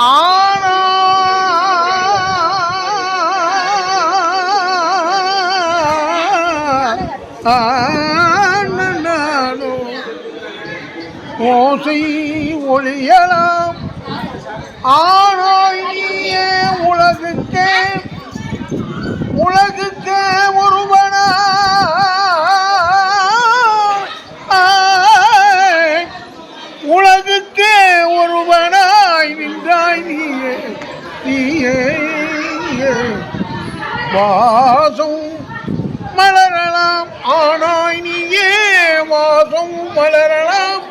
ஆனா ஓசை ஒளியலாம் ஆனாய் உலகுக்கே உலகுக்கே வாசம் மலரலாம் ஆனாய் நீயே. வாசம் மலரலாம்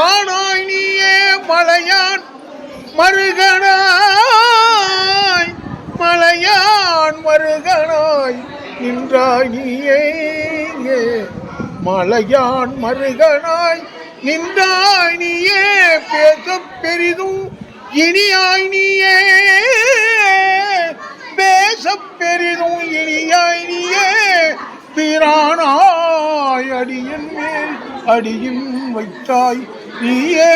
ஆனாய் நீயே. மலையான் மருகனாய் மலையான் மருகனாய் நின்றாய் நீயே மலையான் மருகனாய் நின்றாய் நீயே. பேச பெரிதும் இனியாய் நீயே. அடியின் மேல் அடியும் வைத்தாய். நீயே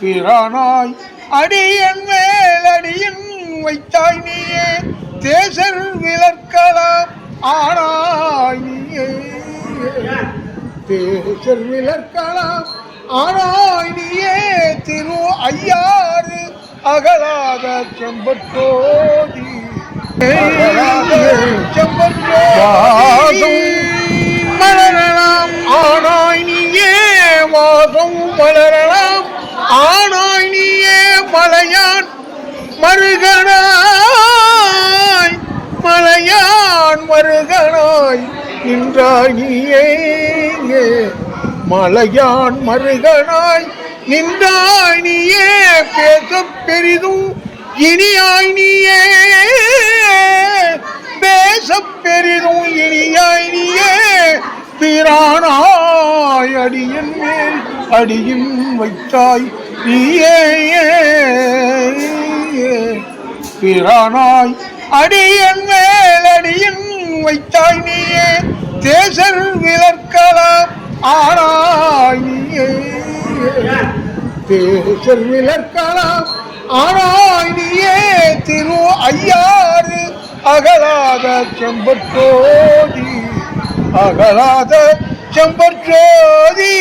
பிரானாய் அடியன் மேல் அடியின் வைத்தாய். நீயே தேசர் விளக்கலாம் ஆனாய் நீயே தேசர் விளக்கலாம் ஆனாய் நீயே திரு ஐயாறு அகலாத செம்பட்டோதி மலரலாம் ஆனாய் நீயே வாசம் மலரலாம் ஆனாய் நீயே மலையான் மருகனாய் மலையான் மருகனாய் நின்றாய் நீயே மலையான் மருகனாய் நின்றாய் நீயே பேச பெரிதும் இனியாய் நீயே. வைத்தாய் அடியின் மேல் அடியும் வைத்தாய். நீயே பிரானாய் அடியின் மேல் அடியின் வைத்தாய் நீயே. தேசர் விளக்கலாம் ஆனாய் நீயே. தேசர் விளக்கலாம் ஆனாய் நீயே. திரு ஐயாறு அகலாத செம்பட்டோடி அகலாத செம்பற்றோதி